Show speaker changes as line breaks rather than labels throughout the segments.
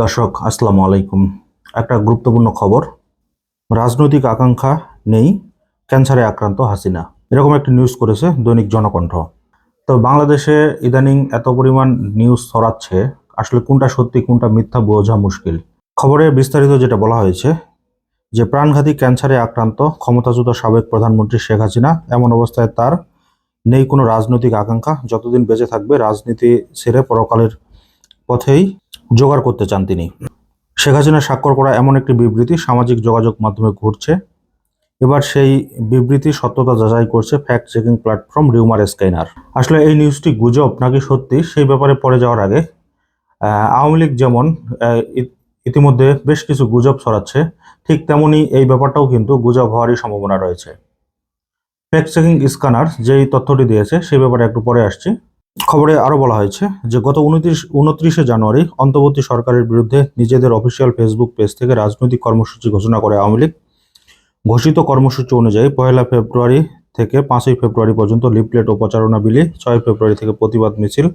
দর্শক, আসসালামু আলাইকুম। একটা গুরুত্বপূর্ণ খবর, রাজনৈতিক আকাঙ্ক্ষা নেই, ক্যান্সারে আক্রান্ত হাসিনা। এরকম একটি নিউজ করেছে দৈনিক জনকণ্ঠ। তো বাংলাদেশে ইদানিং এত পরিমাণ নিউজ ছড়াচ্ছে, আসলে কোনটা সত্যি, কোনটা মিথ্যা বোঝা মুশকিল। খবরে বিস্তারিত যেটা বলা হয়েছে, যে প্রাণঘাতী ক্যান্সারে আক্রান্ত, ক্ষমতাচ্যুত সাবেক প্রধানমন্ত্রী শেখ হাসিনা, এমন অবস্থায় তার নেই কোনো রাজনৈতিক আকাঙ্ক্ষা। যতদিন বেঁচে থাকবে, রাজনীতি ছেড়ে পরকালের পথেই জোগাড় করতে চান তিনি। শেখ হাসিনা স্বাক্ষর করা এমন একটি বিবৃতি সামাজিক যোগাযোগ মাধ্যমে ঘুরছে। এবার সেই বিবৃতি সত্যতা যাচাই করছে fact checking platform rumour scanner আসলে এই নিউজটি গুজব নাকি সত্যি সেই ব্যাপারে পরে যাওয়ার আগে আওয়ামী লীগ যেমন ইতিমধ্যে বেশ কিছু গুজব ছড়াচ্ছে, ঠিক তেমনি এই ব্যাপারটাও কিন্তু গুজব হওয়ারই সম্ভাবনা রয়েছে। ফ্যাক্ট চেকিং স্ক্যানার যেই তথ্যটি দিয়েছে সেই ব্যাপারে একটু পরে আসছি। খবরে আরও বলা হয়েছে যে, গত উনত্রিশ উনত্রিশে জানুয়ারি অন্তর্বর্তী সরকারের বিরুদ্ধে নিজেদের অফিসিয়াল ফেসবুক পেজ থেকে রাজনৈতিক কর্মসূচি ঘোষণা করে আওয়ামী লীগ। ঘোষিত কর্মসূচি অনুযায়ী পয়লা ফেব্রুয়ারি থেকে পাঁচই ফেব্রুয়ারি পর্যন্ত লিফলেট ও প্রচারণা বিলি, ছয় ফেব্রুয়ারি থেকে প্রতিবাদ মিছিল,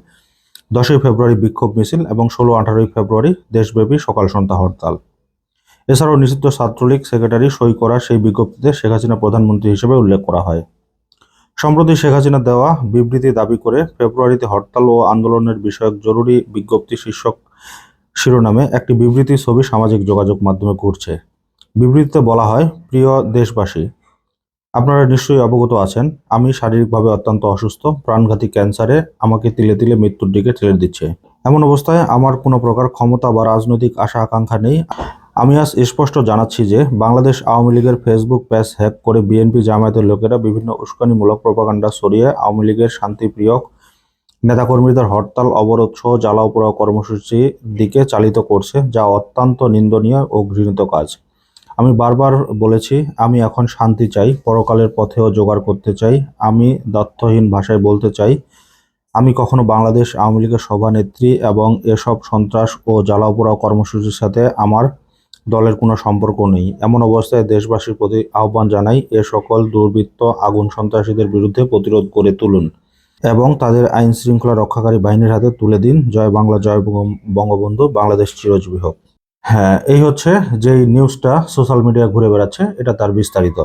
দশই ফেব্রুয়ারি বিক্ষোভ মিছিল এবং ষোলো আঠারোই ফেব্রুয়ারি দেশব্যাপী সকাল সন্ধ্যা হরতাল। এছাড়াও নিষিদ্ধ ছাত্রলীগ সেক্রেটারি সই করা সেই বিজ্ঞপ্তিতে শেখ হাসিনা প্রধানমন্ত্রী হিসেবে উল্লেখ করা হয়। সম্প্রতি শেখ হাসিনা দেওয়া বিবৃতি দাবি করে ফেব্রুয়ারিতে হরতাল ও আন্দোলনের বিষয়ক জরুরি বিজ্ঞপ্তি শীর্ষক শিরোনামে একটি বিবৃতি ছবি সামাজিক যোগাযোগ মাধ্যমে ঘুরছে। বিবৃতিতে বলা হয়, প্রিয় দেশবাসী, আপনারা নিশ্চয়ই অবগত আছেন, আমি শারীরিকভাবে অত্যন্ত অসুস্থ, প্রাণঘাতী ক্যান্সারে আমাকে তিলে তিলে মৃত্যুর দিকে ঠেলে দিচ্ছে। এমন অবস্থায় আমার কোনো প্রকার ক্ষমতা বা রাজনৈতিক আশা আকাঙ্ক্ষা নেই। আমি আজ স্পষ্ট জানাচ্ছি যে বাংলাদেশ আওয়ামী লীগের ফেসবুক পেজ হ্যাক করে বিএনপি জামায়াতের লোকেরা বিভিন্ন উস্কানিমূলক প্রপাগান্ডা সরিয়ে আওয়ামী লীগের শান্তিপ্রিয় নেতাকর্মীদের হরতাল, অবরোধ সহ জ্বালাও পোড়াও কর্মসূচি দিকে চালিত করছে, যা অত্যন্ত নিন্দনীয় ও ঘৃণিত কাজ। আমি বারবার বলেছি, আমি এখন শান্তি চাই, পরকালের পথেও জোগাড় করতে চাই, আমি দত্তহীন ভাষায় বলতে চাই, আমি কখনো বাংলাদেশ আওয়ামী লীগের সভানেত্রী এবং এসব সন্ত্রাস ও জ্বালাও পোড়াও কর্মসূচির সাথে আমার দলের কোনো সম্পর্ক নেই। এমন অবস্থায় দেশবাসীর প্রতি আহ্বান জানাই এ সকল দুর্বৃত্ত আগুন সন্ত্রাসীদের বিরুদ্ধে প্রতিরোধ করে তুলুন এবং তাদের আইন শৃঙ্খলা রক্ষাকারী বাহিনীর হাতে তুলে দিন। জয় বাংলা, জয় বঙ্গবন্ধু, বাংলাদেশ চিরজীবী হোক। হ্যাঁ এই হচ্ছে যেই নিউজটা সোশ্যাল মিডিয়া ঘুরে বেড়াচ্ছে, এটা তার বিস্তারিত।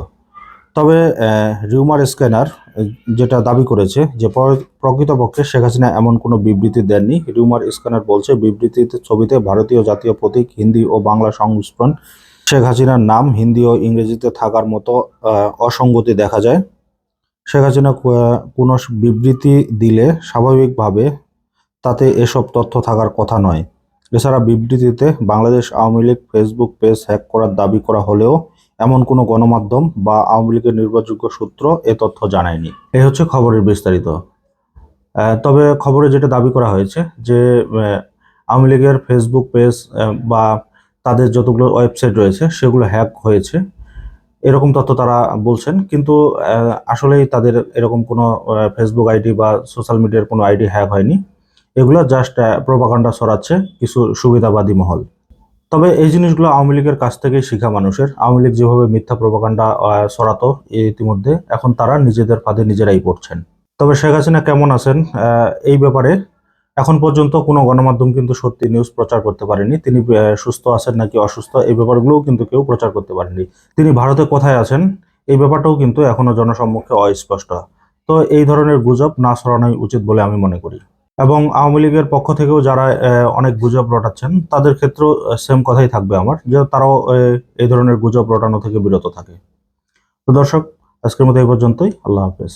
তবে রিউমার স্ক্যানার যেটা দাবি করেছে যে প্র- প্রকৃতপক্ষে শেখ হাসিনা এমন কোনো বিবৃতি দেননি। রিউমার স্ক্যানার বলছে, বিবৃতিতে, ছবিতে ভারতীয় জাতীয় প্রতীক, হিন্দি ও বাংলা সংস্করণ শেখ হাসিনার নাম হিন্দি ও ইংরেজিতে থাকার মতো অসঙ্গতি দেখা যায়। শেখ হাসিনা কোনো বিবৃতি দিলে স্বাভাবিকভাবে তাতে এসব তথ্য থাকার কথা নয়। এছাড়া বিবৃতিতে Bangladesh Awami League Facebook page hack করার দাবি করা হলেও এমন কোনো গণমাধ্যম বা আওয়ামী লীগের নির্ভরযোগ্য সূত্র এ তথ্য জানায়নি। এই হচ্ছে খবরের বিস্তারিত। তবে খবরে যেটা দাবি করা হয়েছে যে আওয়ামী লীগের ফেসবুক পেজ বা তাদের যতগুলো ওয়েবসাইট রয়েছে সেগুলো হ্যাক হয়েছে। এরকম তথ্য তারা বলছেন, কিন্তু আসলেই তাদের এরকম কোনো ফেসবুক আইডি বা সোশ্যাল মিডিয়ার কোনো আইডি হ্যাক হয়নি। এগুলো জাস্ট প্রোপাগান্ডা ছড়াচ্ছে কিছু সুবিধাবাদী মহল। তবে এই জিনিসগুলো আওয়ামী লীগের কাছ থেকেই শিখা মানুষের। আওয়ামী লীগ যেভাবে মিথ্যা প্রোপাগান্ডা সরাতো ইতিমধ্যে, এখন তারা নিজেদের ফাঁদে নিজেরাই পড়ছেন। তবে শেখ হাসিনা কেমন আছেন? এই ব্যাপারে এখন পর্যন্ত কোনো গণমাধ্যম কিন্তু সত্যি নিউজ প্রচার করতে পারেনি। তিনি সুস্থ আছেন নাকি অসুস্থ, এই ব্যাপারগুলোও কিন্তু কেউ প্রচার করতে পারেনি। তিনি ভারতে কোথায় আছেন? এই ব্যাপারটাও কিন্তু এখনও জনসম্মুখে অস্পষ্ট। তো এই ধরনের গুজব না সরানোই উচিত বলে আমি মনে করি। এবং আওয়ামী লীগের পক্ষ থেকেও যারা অনেক গুজব রটাচ্ছেন, তাদের ক্ষেত্রেও সেম কথাই থাকবে আমার, যে তারাও এই ধরনের গুজব রটানো থেকে বিরত থাকে। তো দর্শক, আজকের মতো এই পর্যন্তই, আল্লাহ হাফেজ।